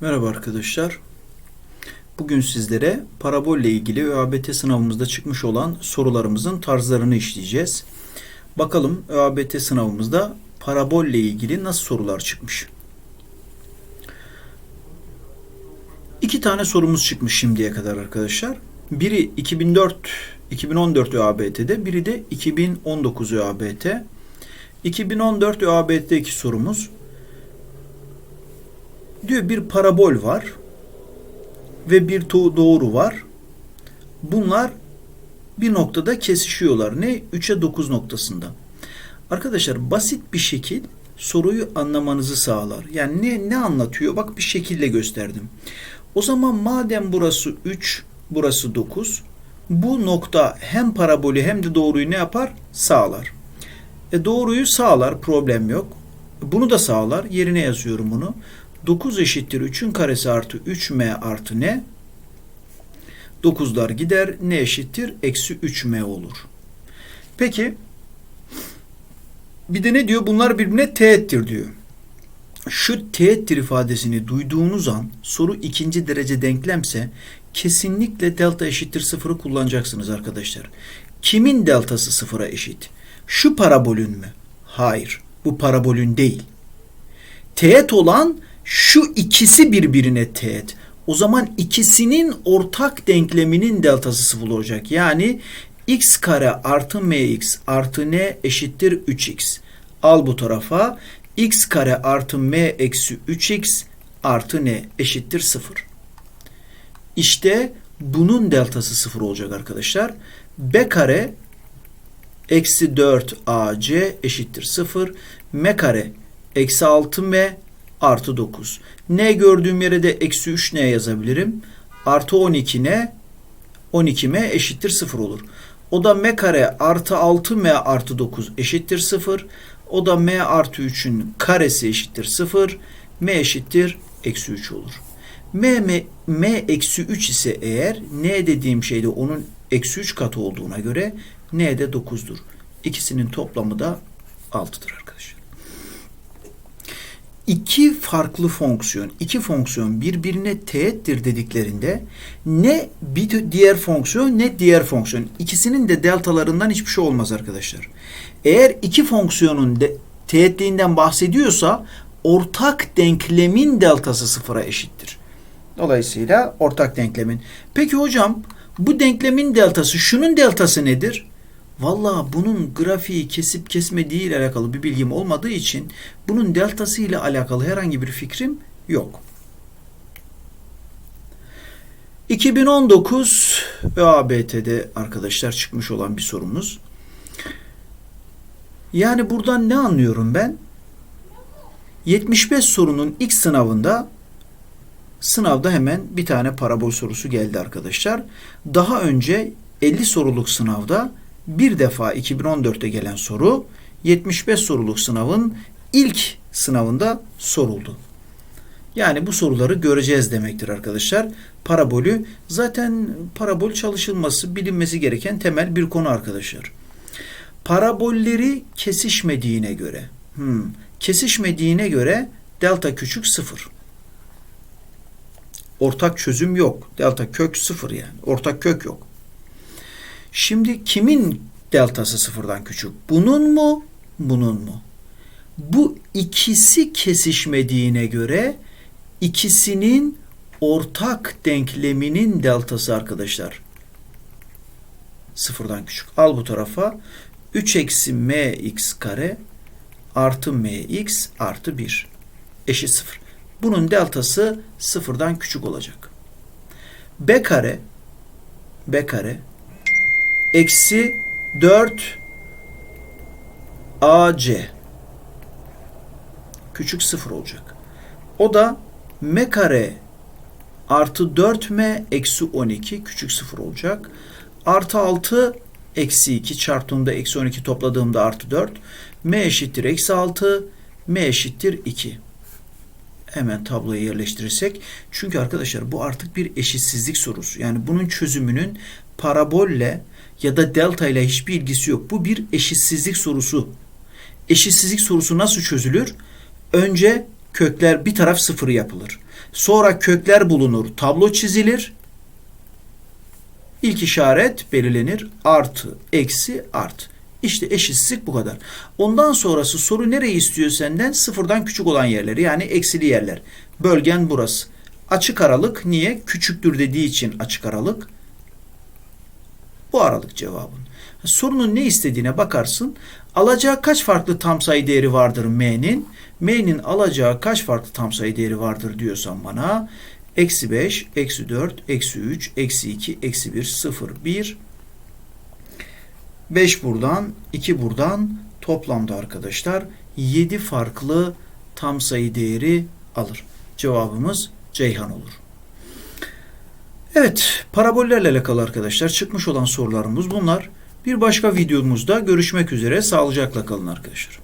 Merhaba arkadaşlar. Bugün sizlere parabolle ilgili ÖABT sınavımızda çıkmış olan sorularımızın tarzlarını işleyeceğiz. Bakalım ÖABT sınavımızda parabolle ilgili nasıl sorular çıkmış. İki tane sorumuz çıkmış şimdiye kadar arkadaşlar. Biri 2004 2014 ÖABT'de, biri de 2019 ÖABT. 2014 ÖABT'deki sorumuz diyor bir parabol var ve bir doğru var. Bunlar bir noktada kesişiyorlar. Ne? 3'e 9 noktasında. Arkadaşlar basit bir şekil soruyu anlamanızı sağlar. Yani ne ne anlatıyor? Bak bir şekilde gösterdim. O zaman madem burası 3, burası 9, bu nokta hem parabolü hem de doğruyu ne yapar? Sağlar. E doğruyu sağlar, problem yok. Bunu da sağlar. Yerine yazıyorum bunu. 9 eşittir 3'ün karesi artı 3m artı ne? 9'lar gider. Ne eşittir? Eksi 3m olur. Peki bir de ne diyor? Bunlar birbirine teğettir diyor. Şu teğettir ifadesini duyduğunuz an soru ikinci derece denklemse kesinlikle delta eşittir sıfırı kullanacaksınız arkadaşlar. Kimin deltası sıfıra eşit? Şu parabolün mü? Hayır. Bu parabolün değil. Teğet olan şu ikisi birbirine teğet. O zaman ikisinin ortak denkleminin deltası sıfır olacak. Yani x kare artı mx artı n eşittir 3x. Al bu tarafa x kare artı m eksi 3x artı n eşittir 0. İşte bunun deltası 0 olacak arkadaşlar. b kare eksi 4 ac eşittir 0. m kare eksi 6m artı 9. N gördüğüm yere de eksi 3 n yazabilirim. Artı 12 n 12 m eşittir 0 olur. O da m kare artı 6 m artı 9 eşittir 0. O da m artı 3'ün karesi eşittir 0. m eşittir eksi 3 olur. m, m, m eksi 3 ise eğer n dediğim şey de onun eksi 3 katı olduğuna göre n de 9'dur. İkisinin toplamı da 6'dır arkadaşlar iki farklı fonksiyon, iki fonksiyon birbirine teğettir dediklerinde ne bir diğer fonksiyon ne diğer fonksiyon. İkisinin de deltalarından hiçbir şey olmaz arkadaşlar. Eğer iki fonksiyonun de, teğetliğinden bahsediyorsa ortak denklemin deltası sıfıra eşittir. Dolayısıyla ortak denklemin. Peki hocam bu denklemin deltası şunun deltası nedir? Valla bunun grafiği kesip kesmediği ile alakalı bir bilgim olmadığı için bunun deltası ile alakalı herhangi bir fikrim yok. 2019 ÖABT'de arkadaşlar çıkmış olan bir sorumuz. Yani buradan ne anlıyorum ben? 75 sorunun ilk sınavında sınavda hemen bir tane parabol sorusu geldi arkadaşlar. Daha önce 50 soruluk sınavda bir defa 2014'te gelen soru 75 soruluk sınavın ilk sınavında soruldu. Yani bu soruları göreceğiz demektir arkadaşlar. Parabolü zaten parabol çalışılması bilinmesi gereken temel bir konu arkadaşlar. Parabolleri kesişmediğine göre, hmm, kesişmediğine göre delta küçük sıfır. Ortak çözüm yok. Delta kök sıfır yani. Ortak kök yok. Şimdi kimin deltası sıfırdan küçük? Bunun mu? Bunun mu? Bu ikisi kesişmediğine göre ikisinin ortak denkleminin deltası arkadaşlar. Sıfırdan küçük. Al bu tarafa 3 eksi mx kare artı mx artı 1 eşit 0. Bunun deltası sıfırdan küçük olacak. b kare b kare eksi 4 AC küçük sıfır olacak. O da m kare artı 4m eksi 12 küçük sıfır olacak. Artı 6 eksi 2 çarptığımda eksi 12 topladığımda artı 4. m eşittir eksi 6 m eşittir 2. Hemen tabloya yerleştirirsek. Çünkü arkadaşlar bu artık bir eşitsizlik sorusu. Yani bunun çözümünün parabolle ya da delta ile hiçbir ilgisi yok. Bu bir eşitsizlik sorusu. Eşitsizlik sorusu nasıl çözülür? Önce kökler bir taraf sıfır yapılır. Sonra kökler bulunur. Tablo çizilir. İlk işaret belirlenir. Artı, eksi, art. İşte eşitsizlik bu kadar. Ondan sonrası soru nereyi istiyor senden? Sıfırdan küçük olan yerleri yani eksili yerler. Bölgen burası. Açık aralık niye? Küçüktür dediği için açık aralık. Bu aralık cevabın. Sorunun ne istediğine bakarsın. Alacağı kaç farklı tam sayı değeri vardır m'nin? M'nin alacağı kaç farklı tam sayı değeri vardır diyorsan bana. Eksi 5, eksi 4, eksi 3, eksi 2, eksi 1, 0, 1. 5 buradan, 2 buradan toplamda arkadaşlar 7 farklı tam sayı değeri alır. Cevabımız Ceyhan olur. Evet, parabollerle alakalı arkadaşlar çıkmış olan sorularımız bunlar. Bir başka videomuzda görüşmek üzere. Sağlıcakla kalın arkadaşlar.